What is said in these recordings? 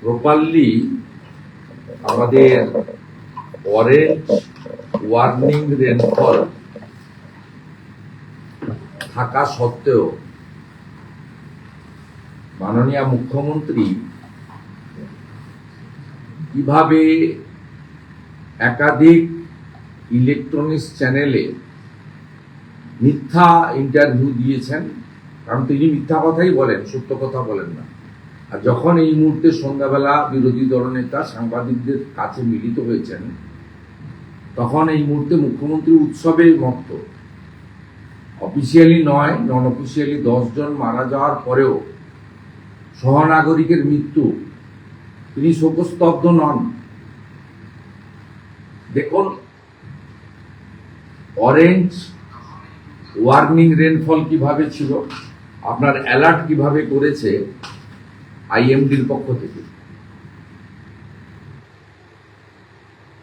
Properly আমাদের orange warning rainfall থাকা সত্ত্বেও মাননীয় মুখ্যমন্ত্রী কীভাবে একাধিক ইলেকট্রনিক্স চ্যানেলে মিথ্যা ইন্টারভিউ দিয়েছেন? কারণ তিনি মিথ্যা কথাই বলেন, সত্য কথা বলেন না। আর যখন এই মুহূর্তে সন্ধ্যাবেলা বিরোধী দলনেতা সাংবাদিকদের কাছে মিলিত হয়েছেন, তখন এই মুহূর্তে মুখ্যমন্ত্রী উৎসবে মত্ত। অফিসিয়ালি নয় নন অফিসিয়ালি জন মারা যাওয়ার পরেও সহনাগরিকের মৃত্যু, তিনি শোকস্তব্ধ নন। দেখুন অরেঞ্জ ওয়ার্নিং রেনফল কীভাবে ছিল, আপনার অ্যালার্ট কীভাবে করেছে আইএমডির পক্ষ থেকে।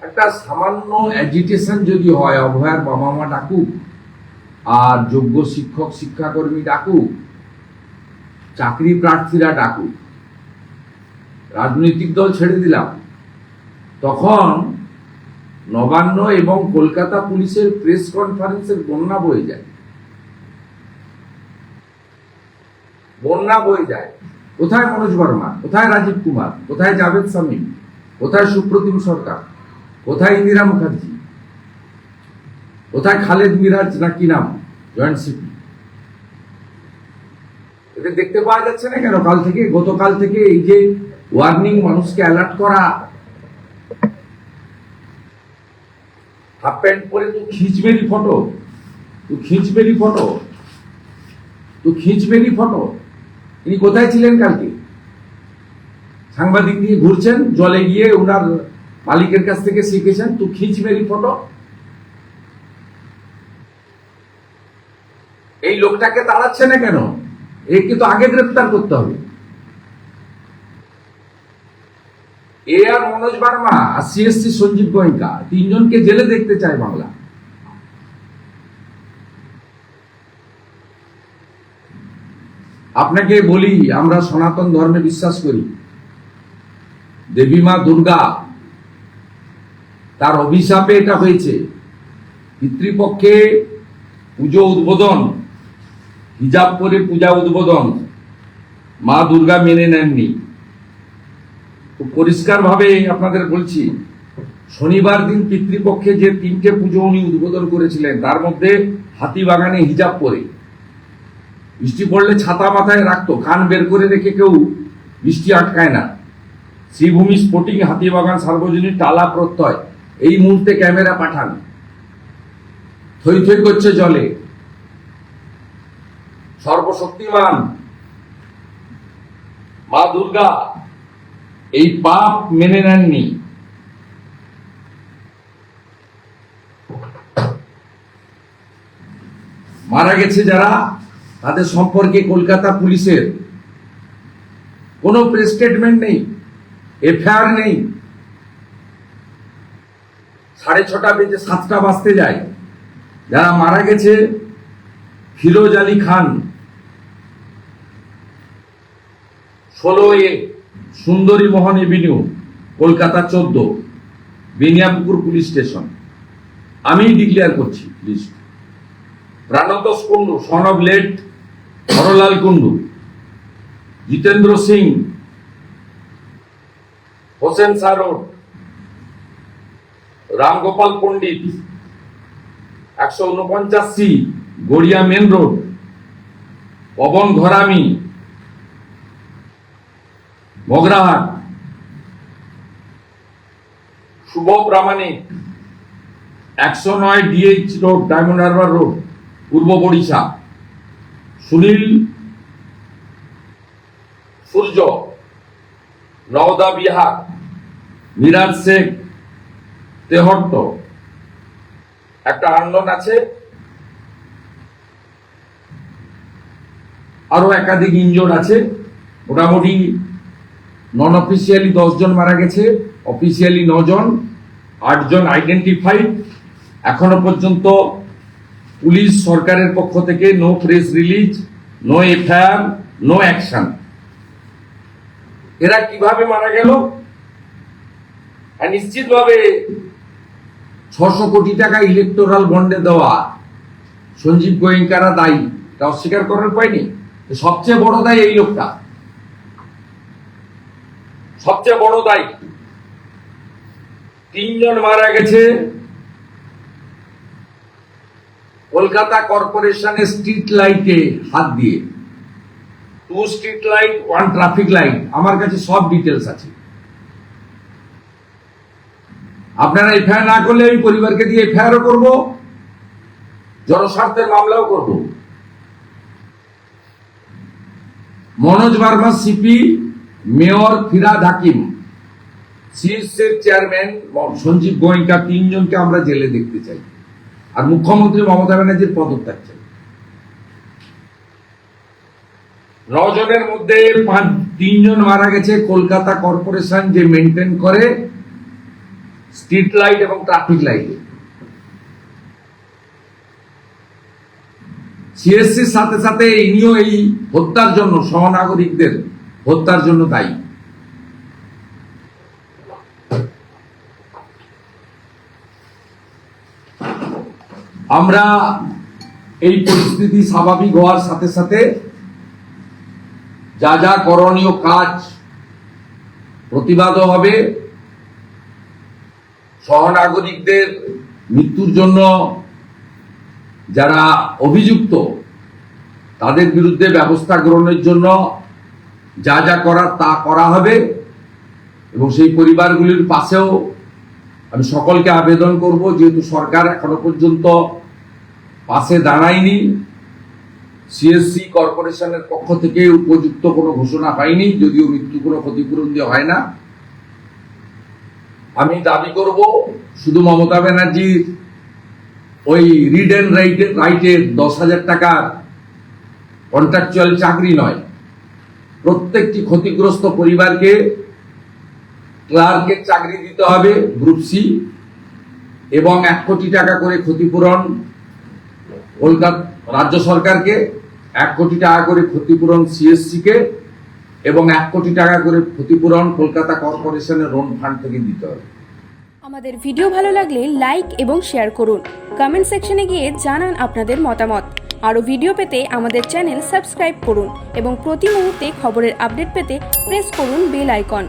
একটা সামান্য অ্যাজিটেশন যদি হয়, অভয়ার বাবা মা ডাকুক, আর যোগ্য শিক্ষক, শিক্ষাকর্মী ডাকুক, চাকরি প্রার্থীরা ডাকুক, রাজনৈতিক দল ছেড়ে দিলাম, তখন নবান্ন এবং কলকাতা পুলিশের প্রেস কনফারেন্সের বন্যা বয়ে যায়। বন্যা বয়ে যায়। কোথায় মনোজ বর্মা? কোথায় রাজীব কুমার? কোথায় জাভেদ সামিম কোথায় সুপ্রতিম সরকার? কোথায় ইন্দিরা মুখার্জি? কোথায় খালেদ মিরাজ না কি নাম? Joint CP. এটা দেখতে পাওয়া যাচ্ছে না কেন? কাল থেকে, গতকাল থেকে এই যে ওয়ার্নিং মানুষকে অ্যালার্ট করা হাফ প্যান্ট পরে তুই খিঁচবেরি ফটো তুই খিঁচবেরি ফটো তুই খিঁচবেরি ফটো তিনি কোথায় ছিলেন কালকে? সাংবাদিক দিয়ে ঘুরছেন, জলে গিয়ে ওনার মালিকের কাছ থেকে শিখেছেন, তুই খিঁচবেরি ফটো। এই লোকটাকে তাড়াচ্ছে না কেন? একে তো আগে গ্রেপ্তার করতে হবে। এ আর মনোজ বার্মা আর সিএসসি সঞ্জীব গোয়েঙ্কা, তিনজনকে জেলে দেখতে চায় বাংলা। আপনাকে বলি, আমরা সনাতন ধর্মে বিশ্বাস করি। দেবী মা দুর্গা, তার অভিশাপে এটা হয়েছে। পিতৃপক্ষে পুজো উদ্বোধন, হিজাব করে পূজা উদ্বোধন। মা দুর্গা মেনে নেননি। খুব পরিষ্কারভাবে আপনাদের বলছি, শনিবার দিন পিতৃপক্ষে যে তিনটে পুজো উনি উদ্বোধন করেছিলেন, তার মধ্যে হাতিবাগানে হিজাব পরে। বৃষ্টি পড়লে ছাতা মাথায় রাখতো, কান বের করে রেখে কেউ বৃষ্টি আটকায় না। শ্রীভূমি স্পোর্টিং হাতিবাগান সার্বজনীন টালা প্রত্যয়। এই মুহূর্তে ক্যামেরা পাঠান। থই থই করছে জলে। সর্বশক্তিমান মা দুর্গা, এই পাপ মেনে নেননি। মারা গেছে যারা তাদের সম্পর্কে কলকাতা পুলিশের কোনো প্রেস স্টেটমেন্ট নেই, এফআইআর নেই। সাড়ে ছটা বেজে সাতটা বাজতে যায়। যারা মারা গেছে, ফিরোজ আলী খান, ষোলো এ সুন্দরী মোহন এভিনিউ, কলকাতা চোদ্দ, বেনিয়াপুকুর পুলিশ স্টেশন। আমি ডিক্লেয়ার করছি list Prantosh Kundu son late, Harlal Kundu Jitendra Singh, Hossain road Ramgopal Pandit, একশো উনপঞ্চাশ গড়িয়া মেন রোড, পবন ঘরামি মগরাহাট শুভ প্রামাণিক একশো নয় DH road, Diamond Harbour road. Purba Barisha Sunil সূর্য, নওদা বিহার মিরাজ শেখ তেহট্ট। একটা আন্দোলন আছে। আরও একাধিক ইনজোর আছে। মোটামুটি নন অফিসিয়ালি জন মারা গেছে অফিসিয়ালি নজন, আটজন আইডেন্টিফাইড এখনও পর্যন্ত পুলিশ সরকারের পক্ষ থেকে no press release no FIR no action এরা কীভাবে মারা গেল? নিশ্চিতভাবে ছশো কোটি টাকা ইলেকটোরাল বন্ডে দেওয়া সঞ্জীব গোয়েঙ্কারা দায়ী। তা অস্বীকার করার পায়নি তো সবচেয়ে বড় দায়ী এই লোকটা। সবচেয়ে বড় দায়ী। তিনজন মারা গেছে। কলকাতা কর্পোরেশনের স্ট্রিট লাইটে হাত দিয়ে। Two street light, one traffic light, আমার কাছে সব ডিটেলস আছে। আপনারা এফআইআর না করলে আমি পরিবারকে দিয়ে এফআইআরও করব, জনস্বার্থের মামলাও করব। মনোজ বার্মা সিপি মেয়র ফিরাদ হাকিম সিএসএর চেয়ারম্যান, সঞ্জীব গোয়েঙ্কা, তিনজনকে আমরা জেলে দেখতে চাই। আর মুখ্যমন্ত্রী মমতা ব্যানার্জির পদত্যাগ চাই। নজনের মধ্যে পাঁচ, তিনজন মারা গেছে। কলকাতা কর্পোরেশন যে মেনটেন করে স্ট্রিট লাইট এবং ট্রাফিক লাইট সিএসসির সাথে সাথে ইনিও এই হত্যার জন্য, সহনাগরিকদের হত্যার জন্য দায়ী। আমরা এই পরিস্থিতি স্বাভাবিক হওয়ার সাথে সাথে যা যা করণীয় কাজ প্রতিবাদও হবে। সহনাগরিকদের মৃত্যুর জন্য যারা অভিযুক্ত, তাদের বিরুদ্ধে ব্যবস্থা গ্রহণের জন্য যা যা করার তা করা হবে এবং সেই পরিবারগুলির পাশেও আমি সকলকে আবেদন করব, যেহেতু সরকার এখনও পর্যন্ত পাশে দাঁড়ায়নি। সিএসসি কর্পোরেশনের পক্ষ থেকে উপযুক্ত কোনো ঘোষণা পাইনি, যদিও মৃত্যু কোনো ক্ষতিপূরণ দিয়ে হয় না। আমি দাবি করব, শুধু মমতা ব্যানার্জির ওই রিড অ্যান্ড রাইটের রাইটের দশ হাজার টাকার কন্ট্রাকচুয়াল চাকরি নয়। প্রত্যেকটি ক্ষতিগ্রস্ত পরিবারকে ক্লার্কের চাকরি দিতে হবে গ্রুপ সি এবং এক কোটি টাকা করে ক্ষতিপূরণ কলকাতা রাজ্য সরকারকে এক কোটি টাকা করে ক্ষতিপূরণ সিএসসি কে এবং এক কোটি টাকা করে ক্ষতিপূরণ কলকাতা কর্পোরেশনের লোন ফান্ড থেকে দিতে হবে। আমাদের ভিডিও ভালো লাগলে লাইক এবং শেয়ার করুন। কমেন্ট সেকশনে গিয়ে জানান আপনাদের মতামত। আরও ভিডিও পেতে আমাদের চ্যানেল সাবস্ক্রাইব করুন এবং প্রতি মুহূর্তে খবরের আপডেট পেতে প্রেস করুন বেল আইকন।